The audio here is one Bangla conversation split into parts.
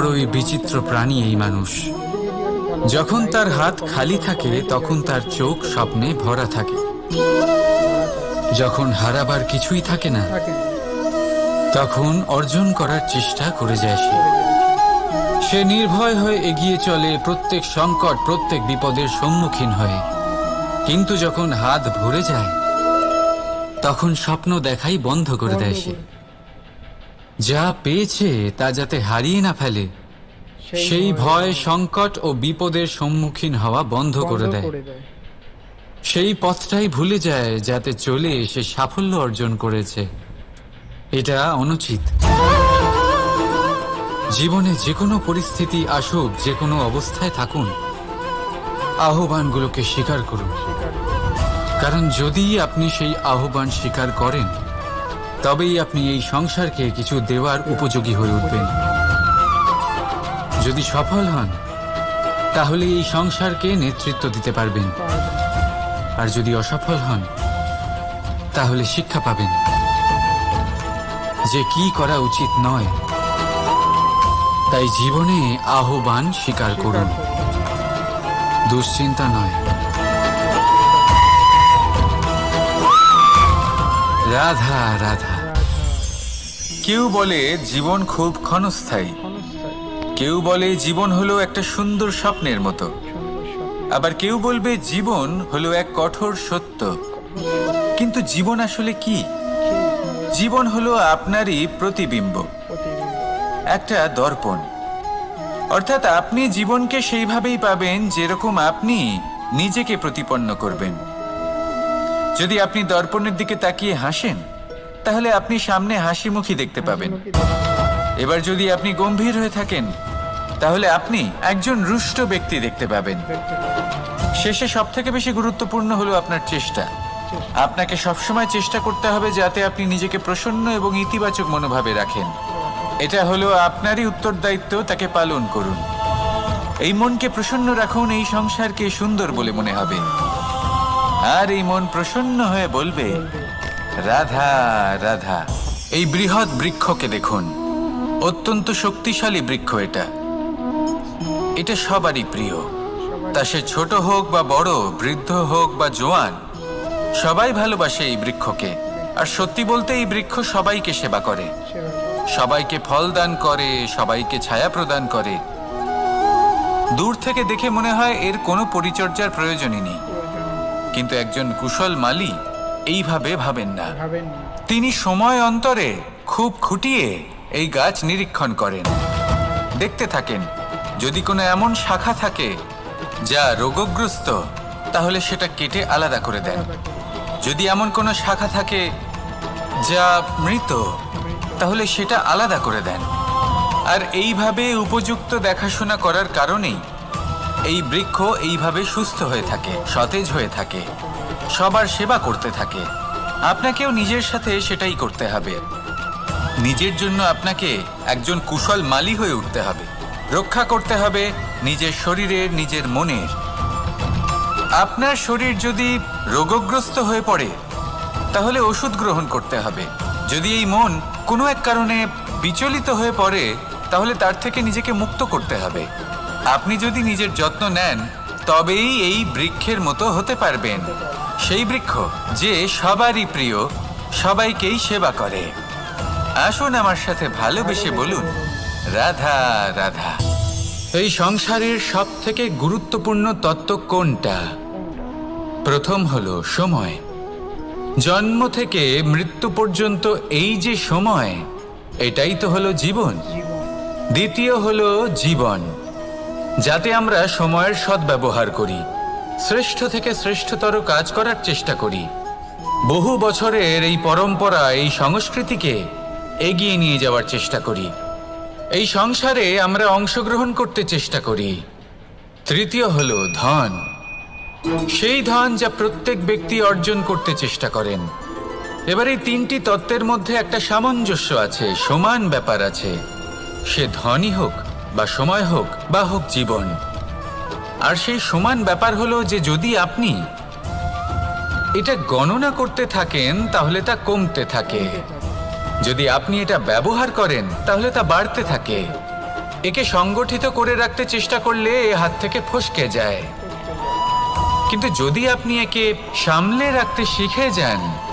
বড়ই বিচিত্র প্রাণী এই মানুষ। যখন তার হাত খালি থাকে, তখন তার চোখ স্বপ্নে ভরা থাকে। যখন হারাবার কিছুই থাকে না, তখন অর্জন করার চেষ্টা করে যায় সে। সে নির্ভয় হয়ে এগিয়ে চলে, প্রত্যেক সংকট, প্রত্যেক বিপদের সম্মুখীন হয়ে। কিন্তু যখন হাত ভরে যায়, তখন স্বপ্ন দেখাই বন্ধ করে দেয় সে। যা পেয়েছে তা যাতে হারিয়ে না ফেলে সেই ভয় সংকট ও বিপদের সম্মুখীন হওয়া বন্ধ করে দেয়। সেই পথটাই ভুলে যায় যাতে চলে সে সাফল্য অর্জন করেছে। এটা অনুচিত। জীবনে যে কোনো পরিস্থিতি আসুক যে কোনো অবস্থায় থাকুন। আহ্বানগুলোকে স্বীকার করুন। কারণ যদি আপনি সেই আহ্বান স্বীকার করেন তবেই আপনি এই সংসারকে কিছু দেওয়ার উপযোগী হয়ে উঠবেন। যদি সফল হন, তাহলে এই সংসারকে নেতৃত্ব দিতে পারবেন। আর যদি অসফল হন, তাহলে শিক্ষা পাবেন। যে কি করা উচিত নয়, তাই জীবনে আহ্বান স্বীকার করুন। দুশ্চিন্তা নয়। রাধা রাধা। কেউ বলে জীবন খুব ক্ষণস্থায়ী, কেউ বলে জীবন হলো একটা সুন্দর স্বপ্নের মতো। আবার কেউ বলবে জীবন হলো এক কঠোর সত্য। কিন্তু জীবন আসলে কি? জীবন হলো আপনারই প্রতিবিম্ব। একটা দর্পণ। অর্থাৎ আপনি জীবনকে সেইভাবেই পাবেন যেরকম আপনি নিজেকে প্রতিপন্ন করবেন। যদি আপনি দর্পণের দিকে তাকিয়ে হাসেন তাহলে আপনি সামনে হাসি মুখী দেখতে পাবেন। এবার যদি আপনি গম্ভীর হয়ে থাকেন তাহলে আপনি একজন রুষ্ট ব্যক্তি দেখতে পাবেন। শেষে সব থেকে বেশি গুরুত্বপূর্ণ হলো আপনার চেষ্টা। চেষ্টা। আপনাকে সবসময় চেষ্টা করতে হবে যাতে আপনি নিজেকে প্রসন্ন এবং ইতিবাচক মনোভাবে রাখেন। এটা হলো আপনারই উত্তরদায়িত্ব তাকে পালন করুন। এই মনকে প্রসন্ন রাখুন এই সংসারকে সুন্দর বলে মনে হবে। আর এই মন প্রসন্ন হয়ে বলবে, রাধা রাধা, এই বৃহৎ বৃক্ষকে দেখুন। অত্যন্ত শক্তিশালী বৃক্ষ এটা। এটা সবারই প্রিয়। তা সে ছোট হোক বা বড়, বৃদ্ধ হোক বা জোয়ান, সবাই ভালোবাসে এই বৃক্ষকে। আর সত্যি বলতে এই বৃক্ষ সবাইকে সেবা করে। সবাইকে ফল দান করে, সবাইকে ছায়া প্রদান করে। দূর থেকে দেখে মনে হয় এর কোনো পরিচর্যার প্রয়োজনই নেই। কিন্তু একজন কুশল মালি এইভাবে ভাবেন না। ভাবেন না। তিনি সময় অন্তরে খুব খুঁটিয়ে এই গাছ নিরীক্ষণ করেন। দেখতে থাকেন যদি কোনো এমন শাখা থাকে যা রোগগ্রস্ত তাহলে সেটা কেটে আলাদা করে দেন। যদি এমন কোনো শাখা থাকে যা মৃত তাহলে সেটা আলাদা করে দেন। আর এইভাবে উপযুক্ত দেখাশোনা করার কারণেই এই বৃক্ষ এইভাবে সুস্থ হয়ে থাকে, সতেজ হয়ে থাকে, সবার সেবা করতে থাকে। আপনাকেও নিজের সাথে সেটাই করতে হবে। নিজের জন্য আপনাকে একজন কুশল মালি হয়ে উঠতে হবে। রক্ষা করতে হবে নিজের শরীরের, নিজের মনের। আপনার শরীর যদি রোগগ্রস্ত হয়ে পড়ে, তাহলে ওষুধ গ্রহণ করতে হবে। যদি এই মন কোনো এক কারণে বিচলিত হয়ে পড়ে, তাহলে তার থেকে নিজেকে মুক্ত করতে হবে। আপনি যদি নিজের যত্ন নেন, তবেই এই বৃক্ষের মতো হতে পারবেন। সেই বৃক্ষ যে সবারই প্রিয়, সবাইকেই সেবা করে। আসুন আমার সাথে ভালোবেসে বলুন, রাধা রাধা। এই সংসারের সব থেকে গুরুত্বপূর্ণ তত্ত্ব কোনটা? প্রথম হলো সময়। জন্ম থেকে মৃত্যু পর্যন্ত এই যে সময়, এটাই তো হলো জীবন। দ্বিতীয় হলো জীবন। যাতে আমরা সময়ের সদ্ব্যবহার করি, শ্রেষ্ঠ থেকে শ্রেষ্ঠতর কাজ করার চেষ্টা করি। বহু বছরের এই পরম্পরা এই সংস্কৃতিকে এগিয়ে নিয়ে যাওয়ার চেষ্টা করি। এই সংসারে আমরা অংশগ্রহণ করতে চেষ্টা করি। তৃতীয় হলো ধন। সেই ধন যা প্রত্যেক ব্যক্তি অর্জন করতে চেষ্টা করেন। এবার এই তিনটি তত্ত্বের মধ্যে একটা সামঞ্জস্য আছে, সমান ব্যাপার আছে। সে ধনই হোক বা সময় হোক বা হোক জীবন। আর সেই সমান ব্যাপার হলো যে যদি আপনি এটা গণনা করতে থাকেন, তাহলে তা কমতে থাকে। যদি আপনি এটা ব্যবহার করেন, তাহলে তা বাড়তে থাকে। একে সংগঠিত করে রাখতে চেষ্টা করলে এ হাত থেকে ফসকে যায়। কিন্তু যদি আপনি একে সামলে রাখতে শিখে যান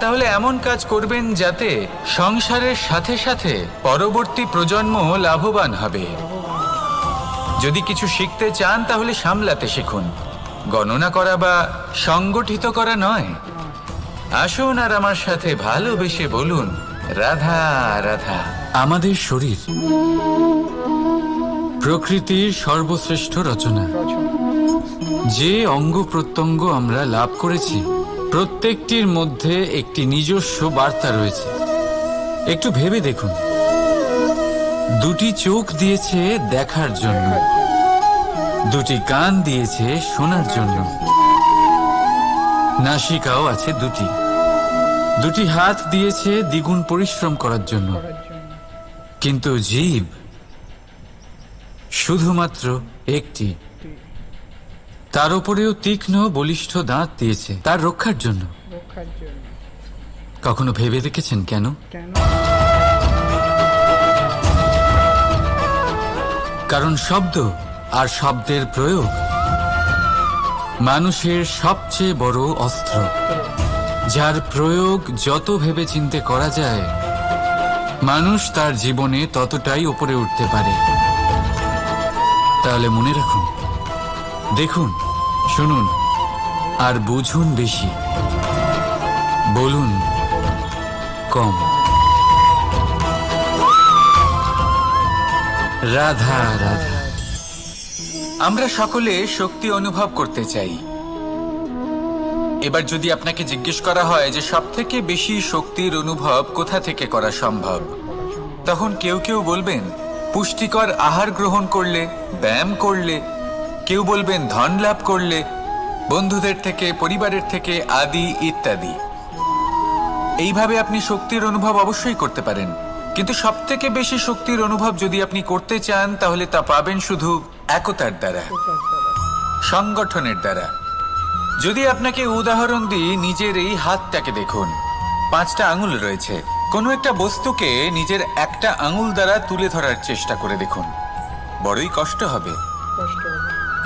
তাহলে এমন কাজ করবেন যাতে সংসারের সাথে সাথে পরবর্তী প্রজন্ম লাভবান হবে। যদি কিছু শিখতে চান, তাহলে সামলাতে শিখুন। গণনা করা বা সংগঠিত করা নয়। আসুন আর আমার সাথে ভালোবেসে বলুন, রাধা রাধা। আমাদের শরীর। প্রকৃতির সর্বশ্রেষ্ঠ রচনা। যে অঙ্গ প্রত্যঙ্গ আমরা লাভ করেছি প্রত্যেকটির মধ্যে একটি নিজস্ব বার্তা রয়েছে। একটু ভেবে দেখুন। দুটি চোখ দিয়েছে দেখার জন্য। দুটি কান দিয়েছে শোনার জন্য। নাসিকাও আছে দুটি। দুটি হাত দিয়েছে দ্বিগুণ পরিশ্রম করার জন্য। কিন্তু জীব শুধুমাত্র একটি। তার উপরেও তীক্ষ্ণ বলিষ্ঠ দাঁত দিয়েছে তার রক্ষার জন্য। কখনো ভেবে দেখেছেন কেন? কারণ শব্দ আর শব্দের প্রয়োগ মানুষের সবচেয়ে বড় অস্ত্র। যার প্রয়োগ যত ভেবে চিনতে করা যায় মানুষ তার জীবনে ততটাই উপরে উঠতে পারে। তাহলে মনে রাখুন দেখুন, শুনুন, আর বুঝুন বেশি। বলুন, কম। রাধা রাধা। আমরা সকলে শক্তি অনুভব করতে চাই। এবার যদি আপনাকে জিজ্ঞেস করা হয় যে সব থেকে বেশি শক্তির অনুভব কোথা থেকে করা সম্ভব, তখন কেউ কেউ বলবেন, পুষ্টিকর আহার গ্রহণ করলে, ব্যায়াম করলে কেউ বলবেন ধন লাভ করলে, বন্ধুদের থেকে, পরিবারের থেকে আদি ইত্যাদি। এইভাবে আপনি শক্তির অনুভব অবশ্যই করতে পারেন। কিন্তু সব থেকে বেশি শক্তির অনুভব যদি আপনি করতে চান, তাহলে তা পাবেন শুধু একতার দ্বারা, সংগঠনের দ্বারা। যদি আপনাকে উদাহরণ দিই, নিজের এই হাতটাকে দেখুন। পাঁচটা আঙুল রয়েছে। কোনো একটা বস্তুকে নিজের একটা আঙুল দ্বারা তুলে ধরার চেষ্টা করে দেখুন। বড়ই কষ্ট হবে। কষ্ট হবে।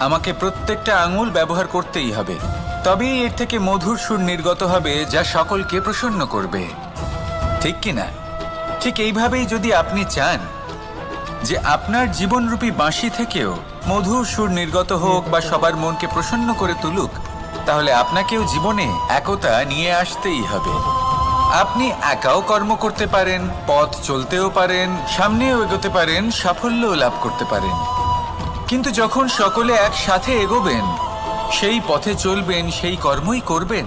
আমাকে প্রত্যেকটা আঙুল ব্যবহার করতেই হবে। তবেই এর থেকে মধুর সুর নির্গত হবে যা সকলকে প্রসন্ন করবে। ঠিক কি না ঠিক এইভাবেই যদি আপনি চান যে আপনার জীবনরূপী বাঁশি থেকেও মধুর সুর নির্গত হোক বা সবার মনকে প্রসন্ন করে তুলুক, তাহলে আপনাকেও জীবনে একতা নিয়ে আসতেই হবে। আপনি একাও কর্ম করতে পারেন, পথ চলতেও পারেন, সামনেও এগোতে পারেন, সাফল্যও লাভ করতে পারেন। কিন্তু যখন সকলে একসাথে এগোবেন, সেই পথে চলবেন, সেই কর্মই করবেন,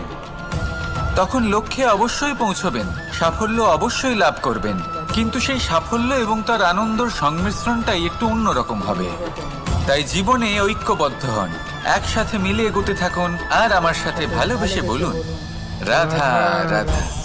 তখন লক্ষ্যে অবশ্যই পৌঁছবেন, সাফল্য অবশ্যই লাভ করবেন। কিন্তু সেই সাফল্য এবং তার আনন্দর সংমিশ্রণটাই একটু অন্যরকম হবে। তাই জীবনে ঐক্যবদ্ধ হন, একসাথে মিলে এগোতে থাকুন, আর আমার সাথে ভালোবেসে বলুন, রাধা রাধা।